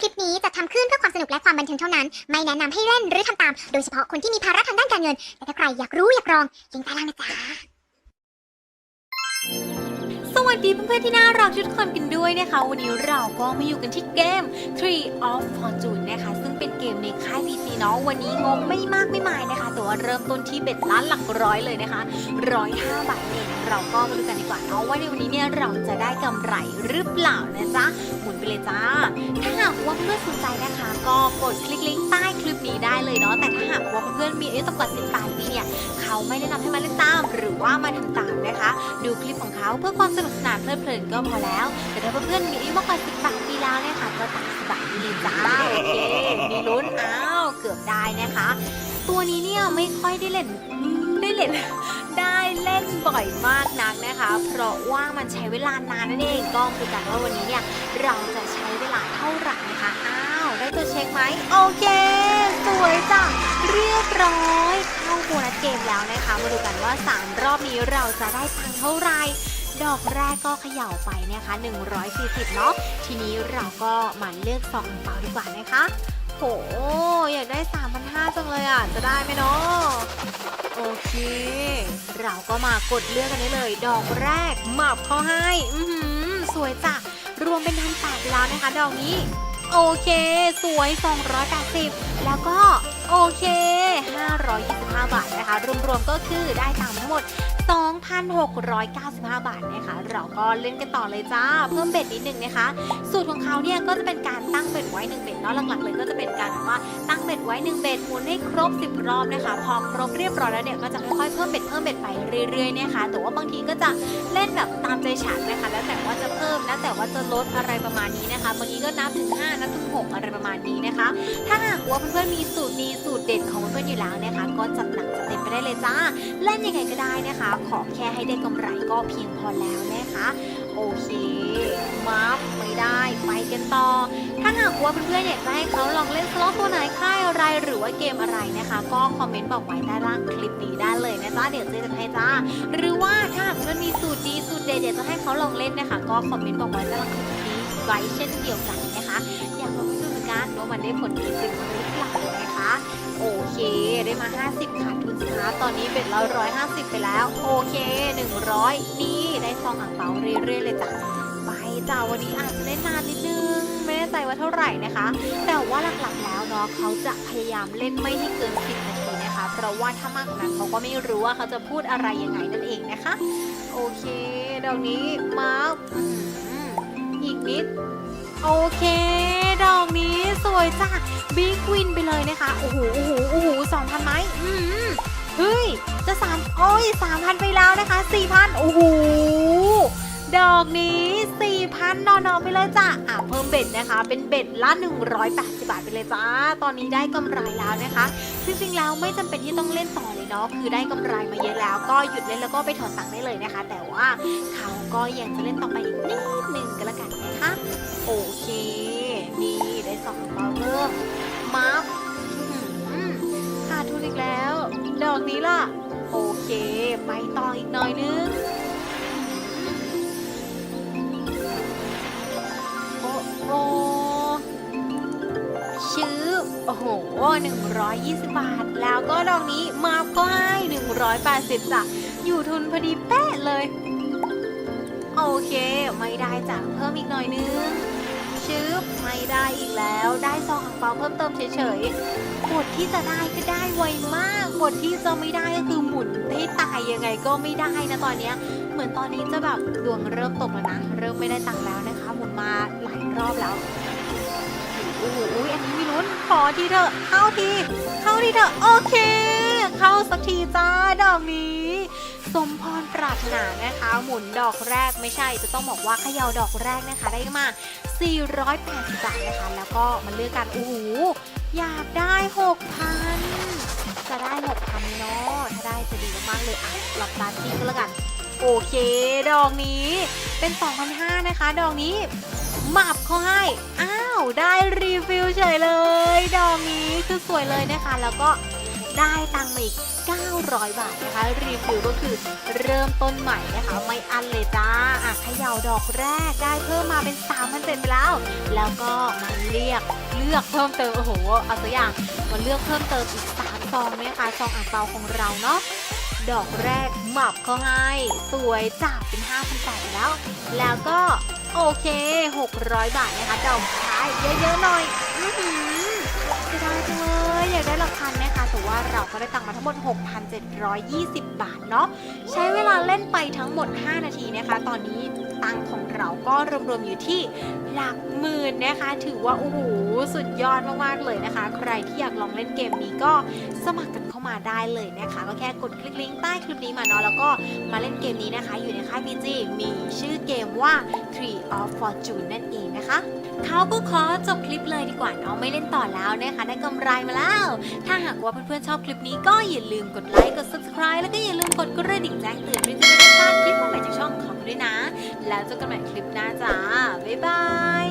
คลิปนี้จะทำขึ้นเพื่อความสนุกและความบันเทิงเท่านั้น ไม่แนะนำให้เล่นหรือทำตาม โดยเฉพาะคนที่มีภาระทางด้านการเงิน แต่ถ้าใครอยากรู้อยากลองลิงใต้ล่างนะจ๊ะ สวัสดีเพื่อนๆที่น่ารักทุกคนกันด้วยนะคะ วันนี้เราก็มาอยู่กันที่เกม Tree of Fortune นะคะ ซึ่งเป็นเกมในค่าย PC เนาะวันนี้งบไม่มากไม่มายนะคะ แต่ว่าเริ่มต้นที่เบ็ดล้านหลักร้อยเลยนะคะร้อยห้าบาทเองเราก็มาดูกันดีกว่าเนาะว่าในวันนี้เนี่ยเราจะได้กำไรหรือเปล่านะจ๊ะาสนใจนะคะ ก็กดคลิกลิงก์ใต้คลิปนี้ได้เลยเนาะแต่ถ้าหากว่าเพื่อนๆมีอายุต่ำกว่า 18 ปีเนี่ยเขาไม่แนะนำให้มาเล่นตาม หรือว่ามาทำตามนะคะ ดูคลิปของเขาเพื่อความสนุกสนานเพลิดเพลินก็พอแล้ว แต่ถ้าเพื่อนๆมีอายุมากกว่า 18 ปีแล้วเนี่ยค่ะก็ตามสบายดีเลยจ้าโอเคมีลุ้นอ้าวเกือบได้นะคะ ตัวนี้เนี่ยไม่ค่อยได้เล่นได้เล่น ได้เล่นบ่อยมากนักนะคะ เพราะว่ามันใช้เวลานานนั่นเองก็คือกันว่าวันนี้เนี่ยเราจะใช้เวลาเท่าไหร่นะคะอ้าวได้ตัวเช็คไหมโอเค สวยจ้ะเรียบร้อยเข้าโบนัสเกมแล้วนะคะ มาดูกันว่า 3 รอบนี้เราจะได้ตังเท่าไหร่ดอกแรกก็เขย่าไปนะคะ 140 เนาะ ทีนี้เราก็มาเลือกซองเปล่าดีกว่านะคะ โห อยากได้ 3,500จังเลยอะ จะได้ไหมเนาะโอเค เราก็มากดเลือกกันได้เลย ดอกแรกหมับเข้าให้ อือหือสวยจ้ะ รวมเป็นพันแปดแล้วนะคะ ดอกนี้ โอเค สวย 280 แล้วก็ โอเค 525 บาทนะคะ รวมๆก็คือได้ตังค์ทั้งหมด 2,695 บาทนะคะ เราก็เล่นกันต่อเลยจ้า เพิ่มเบ็ดนิดนึงนะคะ สูตรของเขาเนี่ยก็จะเป็นการตั้งเบ็ดไว้ 1 เบ็ดเนาะ หลักๆ เลยก็จะเป็นการแบบว่าตั้งเบ็ดไว้ 1 เบ็ดหมุนให้ครบ 10 รอบนะคะ พอครบเรียบร้อยแล้วเนี่ยก็จะค่อยๆเพิ่มเบ็ดเพิ่มเบ็ดไปเรื่อยๆนะคะ แต่ว่าบางทีก็จะเล่นแบบตามใจฉันนะคะ แล้วแต่ว่าจะเพิ่มแล้วแต่ว่าจะลดอะไรประมาณนี้นะคะ บางทีก็นับถึง 5 นับถึง 6 อะไรประมาณนี้นะคะ ถ้าหากว่าเพื่อนๆมีสูตรดีสูตรเด็ดของเพื่อนๆอยู่แล้วนะคะ ก็จัดหนักจัดเต็มไปได้เลยจ้าเล่นยังไงก็ได้นะคะ ขอแค่ให้ได้กำไรก็เพียงพอแล้วนะคะโอเคมัฟไม่ได้ไปกันต่อ ถ้าหากว่าเพื่อนๆอยากจะให้เขาลองเล่นสล็อตตัวไหนค่ายอะไรหรือว่าเกมอะไรนะคะ ก็คอมเมนต์บอกไว้ใต้ล่างคลิปนี้ได้เลยนะจ๊ะเดี๋ยวเจ๊จะให้จ้าหรือว่าถ้าเพื่อนมีสูตรดีสูตรเด็ดอยากจะให้เขาลองเล่นนะคะ ก็คอมเมนต์บอกไว้ใต้ล่างคลิปนี้ไว้เช่นเดียวกันนะคะ อยากลองดูเหมือนกันว่ามันได้ผลดีจริงหรือเปล่า ได้มา 50ขาดทุนสิคะตอนนี้เป็นร้อยร้อยห้าสิบไปแล้ว โอเค 100 นี่ได้ซองอ่างเปาเรื่อยๆเลยจ้ะไปจ้าวันนี้อาจจะเล่นนานนิดนึง ไม่แน่ใจว่าเท่าไหร่นะคะ แต่ว่าหลักๆแล้วเนาะเขาจะพยายามเล่นไม่ให้เกิน 10 นาทีนะคะ เพราะว่าถ้ามากกว่านั้นเขาก็ไม่รู้ว่าเขาจะพูดอะไรยังไงนั่นเองนะคะ โอเคดอกนี้มาอีกนิด โอเค นี้สวยจ้ะบิ๊กวินไปเลยนะคะ โอ้โห โอ้โห โอ้โหสองพันไหมอืมเฮ้ย จะสามโอ้ยสามพันไปแล้วนะคะสี่พันโอ้โห ดอกนี้สี่พันนอนๆไปเลยจ้ะอะเพิ่มเบ็ดนะคะ เป็นเบ็ดละ180บาทไปเลยจ้า ตอนนี้ได้กำไรแล้วนะคะ จริงๆแล้วไม่จำเป็นที่ต้องเล่นต่อเลยเนาะ คือได้กำไรมาเยอะแล้ว ก็หยุดเล่นแล้วก็ไปถอนตังค์ได้เลยนะคะ แต่ว่าเขาก็ยังจะเล่นต่อไปอีกนิดนึงก็แล้วกันนะคะ โอเค ได้สองเบาเพิ่มมาร์ขาดทุนอีกแล้ว ดอกนี้ล่ะ โอเค ไปต่ออีกหน่อยนึง โอ้โอ้ชื่อโอ้โห120บาท แล้วก็ดอกนี้มาก็ให้180จ้ะ อยู่ทุนพอดีแป๊ะเลย โอเค ไม่ได้จ้ะ เพิ่มอีกหน่อยนึง ชึบไม่ได้อีกแล้ว ได้ซองอังเปาเพิ่มเติมเฉยๆบทที่จะได้ก็ได้ไวมากบทที่จะไม่ได้ก็คือหมุนให้ตายยังไงก็ไม่ได้นะตอนเนี้ยเหมือนตอนนี้จะแบบดวงเริ่มตกแล้วนะเริ่มไม่ได้ตังค์แล้วนะคะหมุนมาหลายรอบแล้วโอ้ยอันนี้มีลุ้นขอทีเถอะเข้าที เข้าทีเถอะโอเค เข้าสักทีจ้าดอกนี้ สมพรปรารถนานะคะ หมุนดอกแรกไม่ใช่จะต้องบอกว่าเขย่าดอกแรกนะคะ ได้มา 480บาทนะคะ แล้วก็มาเลือกกันโอ้โหอยากได้ 6,000 จะได้ 6,000เนาะถ้าได้จะดีมากๆเลยอะหลับตาทิ้งก็แล้วกัน โอเค ดอกนี้เป็น 2,500นะคะ ดอกนี้หมับเขาให้ อ้าว ได้รีฟิลเฉยเลย ดอกนี้คือสวยเลยนะคะ แล้วก็ ได้ตังค์มาอีก 900 บาทนะคะ รีฟิลก็คือเริ่มต้นใหม่นะคะ ไม่อันเลยจ้าอะเขย่าดอกแรกได้เพิ่มมาเป็น3 0 0 0ไปแล้ว แล้วก็มาเรียกเลือกเพิ่มเติม โอ้โห เอาตัวอย่างมาเลือกเพิ่มเติมอีก3ซองนะคะซองอ่างเปาของเราเนาะดอกแรกหมับเขาให้สวยจากเป็น5,800ไปแล้ว แล้วก็โอเค 600 บาทนะคะ ดอกท้ายเยอะๆหน่อยอื้อหือจะได้จังเลย อยากได้หลักพันนะคะแต่ว่าเราก็ได้ตังค์มาทั้งหมด 6,720 บาทเนาะใช้เวลาเล่นไปทั้งหมด 5 นาทีนะคะ ตอนนี้ตังค์ของาก็รวมๆอยู่ที่หลักหมื่นนะคะ ถือว่าโอ้โหสุดยอดมากๆเลยนะคะ ใครที่อยากลองเล่นเกมนี้ก็สมัครกันเข้ามาได้เลยนะคะ ก็แค่กดคลิกลิงก์ใต้คลิปนี้มาเนาะแล้วก็มาเล่นเกมนี้นะคะ อยู่ในค่าย PG มีชื่อเกมว่า Tree of Fortune นั่นเองนะคะเขาก็ขอจบคลิปเลยดีกว่าเนาะไม่เล่นต่อแล้วนะคะ ได้กำไรมาแล้ว ถ้าหากว่าเพื่อนๆชอบคลิปนี้ก็อย่าลืมกดไลค์กด subscribe แล้วก็อย่าลืมกดกระดิ่งแจ้งเตือนเพื่อจะไม่พลาดคลิปใหม่จากช่องของด้วยนะ แล้วเจอกันใหม่คคลิปหน้าจ้าบ๊ายบาย